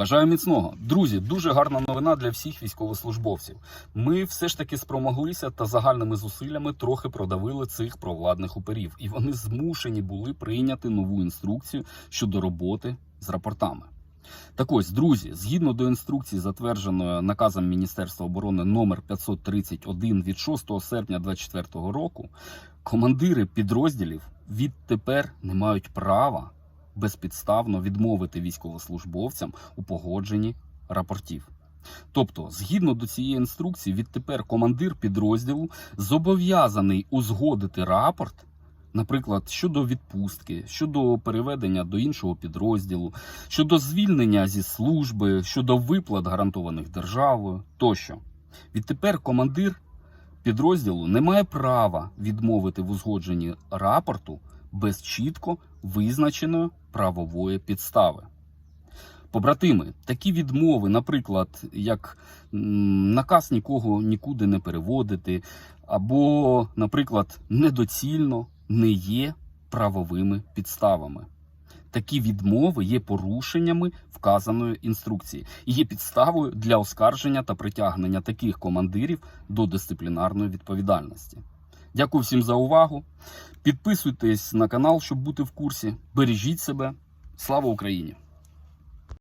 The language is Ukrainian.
Бажаю міцного. Друзі, дуже гарна новина для всіх військовослужбовців. Ми все ж таки спромоглися та загальними зусиллями трохи продавили цих провладних уперів, і вони змушені були прийняти нову інструкцію щодо роботи з рапортами. Так ось, друзі, згідно до інструкції, затвердженої наказом Міністерства оборони номер 531 від 6 серпня 2024 року, командири підрозділів відтепер не мають права безпідставно відмовити військовослужбовцям у погодженні рапортів. Тобто, згідно до цієї інструкції, відтепер командир підрозділу зобов'язаний узгодити рапорт, наприклад, щодо відпустки, щодо переведення до іншого підрозділу, щодо звільнення зі служби, щодо виплат гарантованих державою тощо. Відтепер командир підрозділу не має права відмовити в узгодженні рапорту без чітко визначеної правової підстави. Побратими, такі відмови, наприклад, як наказ нікого нікуди не переводити, або, наприклад, недоцільно не є правовими підставами. Такі відмови є порушеннями вказаної інструкції і є підставою для оскарження та притягнення таких командирів до дисциплінарної відповідальності. Дякую всім за увагу. Підписуйтесь на канал, щоб бути в курсі. Бережіть себе. Слава Україні!